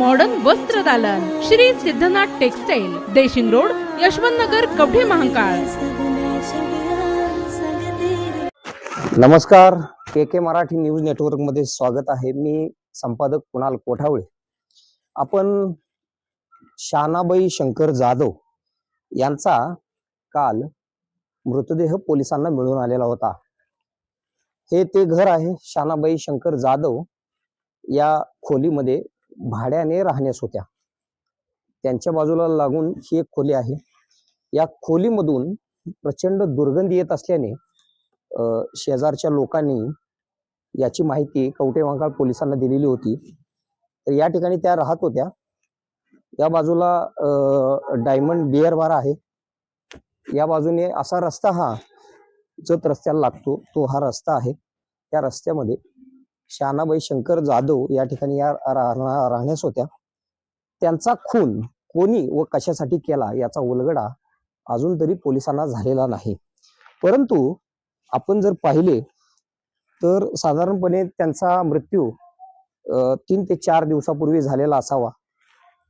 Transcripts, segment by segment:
Modern वस्त्र दालन. Shri Siddhanath textile Deshing road Yashwant Nagar Kavathe Mahankal. नमस्कार K K Marathi news नेटवर्कमध्ये स्वागत आहे. मी संपादक कुणाल कोठावळे. आपण शानाबाई शंकर जाधव यांचा काल मृतदेह पोलिसांना मिळून आलेला होता. हे ते घर आहे शानाबाई शंकर जाधव या खोलीमध्ये भाड्याने राहण्यास होत्या. त्यांच्या बाजूला लागून ही एक खोली आहे. या खोलीमधून प्रचंड दुर्गंधी येत असल्याने शेजारच्या लोकांनी याची माहिती कवटेवांकाळ पोलिसांना दिलेली होती. तर या ठिकाणी त्या राहत होत्या. या बाजूला डायमंड बिअर बार आहे. या बाजूने असा रस्ता हा जत रस्त्याला लागतो तो हा रस्ता आहे. त्या रस्त्यामध्ये शहाणाबाई शंकर जाधव या ठिकाणी या राहण्यास होत्या. त्यांचा खून कोणी व कशासाठी केला याचा उलगडा अजून तरी पोलिसांना झालेला नाही. परंतु आपण जर पाहिले तर साधारणपणे त्यांचा मृत्यू तीन ते चार दिवसापूर्वी झालेला असावा.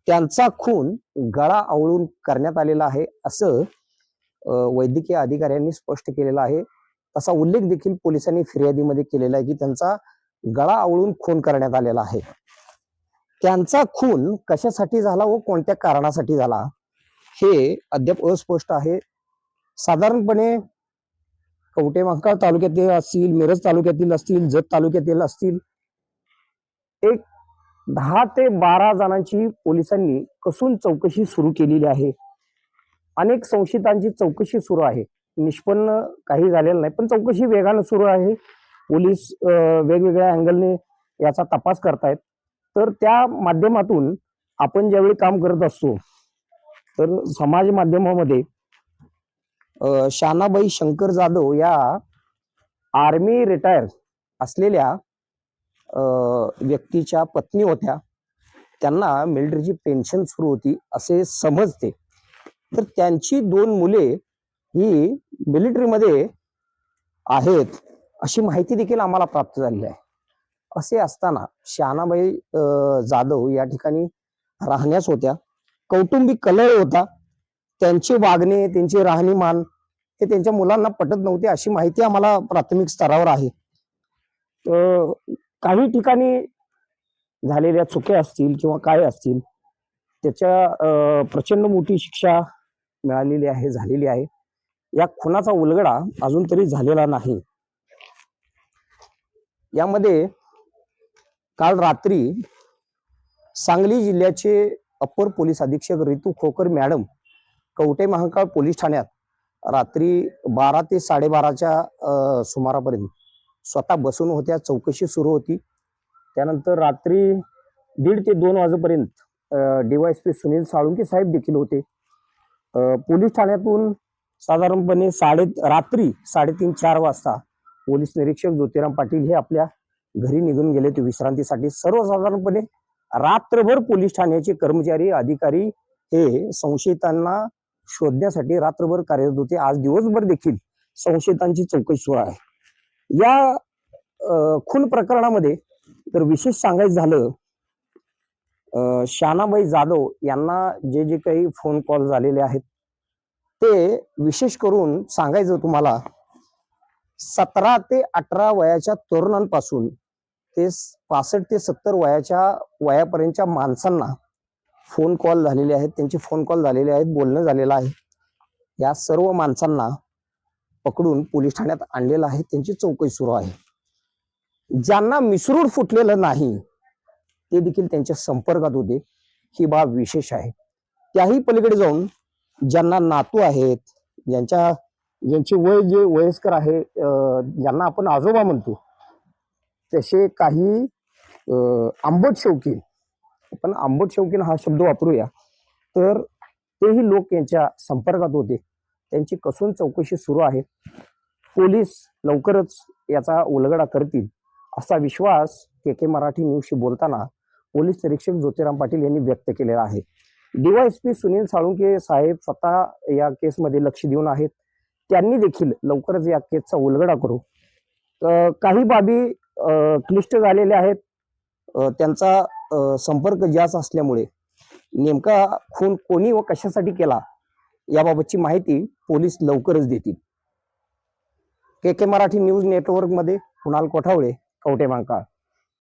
त्यांचा खून गळा आवळून करण्यात आलेला आहे असं वैद्यकीय अधिकाऱ्यांनी स्पष्ट केलेलं आहे. तसा उल्लेख देखील पोलिसांनी फिर्यादीमध्ये केलेला आहे की त्यांचा गळा आवळून खून करण्यात आलेला आहे. त्यांचा खून कशासाठी झाला व कोणत्या कारणासाठी झाला हे अद्याप अस्पष्ट आहे. साधारणपणे कवटे महाकाळ तालुक्यातील असतील मिरज तालुक्यातील असतील जत तालुक्यातील असतील एक दहा ते बारा जणांची पोलिसांनी कसून चौकशी सुरू केलेली आहे. अनेक संशयितांची चौकशी सुरू आहे. निष्पन्न काही झालेलं नाही पण चौकशी वेगानं सुरू आहे. पोलीस वेगवेगळ्या अँगलने याचा तपास करतायत. तर त्या माध्यमातून आपण ज्यावेळी काम करत असतो तर समाज माध्यमामध्ये शानाबाई शंकर जाधव या आर्मी रिटायर असलेल्या व्यक्तीच्या पत्नी होत्या. त्यांना मिलिटरीची पेन्शन सुरू होती असे समजते. तर त्यांची दोन मुले ही मिलिटरीमध्ये आहेत. अशी माहिती देखील आम्हाला प्राप्त झालेली आहे. असे असताना शहाणाबाई जाधव या ठिकाणी राहण्यास होत्या. कौटुंबिक कलह होता. त्यांचे वागणे त्यांचे राहणीमान हे त्यांच्या मुलांना पटत नव्हते अशी माहिती आम्हाला प्राथमिक स्तरावर आहे. काही ठिकाणी झालेल्या चुक्या असतील किंवा काय असतील त्याच्या प्रचंड मोठी शिक्षा मिळालेली आहे झालेली आहे. या खुनाचा उलगडा अजून तरी झालेला नाही. यामध्ये काल रात्री सांगली जिल्ह्याचे अप्पर पोलीस अधीक्षक रितू खोकर मॅडम कवटे महाकाळ पोलीस ठाण्यात रात्री बारा ते साडेबाराच्या सुमारापर्यंत स्वतः बसून होत्या चौकशी सुरू होती. त्यानंतर रात्री दीड ते दोन वाजेपर्यंत डीवायएसपी सुनील साळुंके साहेब देखील होते. पोलीस ठाण्यातून साधारणपणे साडे रात्री साडेतीन चार वाजता पोलीस निरीक्षक ज्योतिराम पाटील हे आपल्या घरी निघून गेले ते विश्रांतीसाठी. सर्वसाधारणपणे रात्रभर पोलीस ठाण्याचे कर्मचारी अधिकारी हे संशयितांना शोधण्यासाठी रात्रभर कार्यरत होते. आज दिवसभर देखील संशयितांची चौकशी सुरू आहे. या खून प्रकरणामध्ये तर विशेष सांगायचं झालं शानाबाई जाधव यांना जे जे काही फोन कॉल झालेले आहेत ते विशेष करून सांगायचं तुम्हाला सतरा ते अठरा वयाच्या तरुणांपासून ते पासष्ट ते सत्तर वयाच्या वयापर्यंतच्या माणसांना फोन कॉल झालेले आहेत. त्यांचे फोन कॉल झालेले आहेत. बोलणं झालेलं आहे. या सर्व माणसांना पकडून पोलीस ठाण्यात आणलेलं आहे. त्यांची चौकशी सुरू आहे. ज्यांना मिसरूड फुटलेलं नाही ते देखील त्यांच्या संपर्कात होते. ही बाब विशेष आहे. त्याही पलीकडे जाऊन ज्यांना नातू आहेत ज्यांच्या ज्यांचे वय जे वयस्कर आहे ज्यांना आपण आजोबा म्हणतो. तसे काही आंबट शौकीन पण आंबट शौकीन हा शब्द वापरूया. तर तेही लोक यांच्या संपर्कात होते. त्यांची कसून चौकशी सुरू आहे. पोलीस लवकरच याचा उलगडा करतील असा विश्वास के के मराठी न्यूजशी बोलताना पोलीस निरीक्षक ज्योतिराम पाटील यांनी व्यक्त केलेला आहे. डीवायएसपी सुनील साळुंके साहेब स्वतः या केसमध्ये लक्ष देऊन आहेत. त्यांनी देखील लवकरच या केसचा उलगडा करू. काही बाबी क्लिष्ट झालेल्या आहेत. त्यांचा संपर्क जास्त असल्यामुळे नेमका खून कोणी व कशासाठी केला याबाबतची माहिती पोलीस लवकरच देतील. के के मराठी न्यूज नेटवर्कमध्ये कुणाल कोठावळे कवटे मांकाळ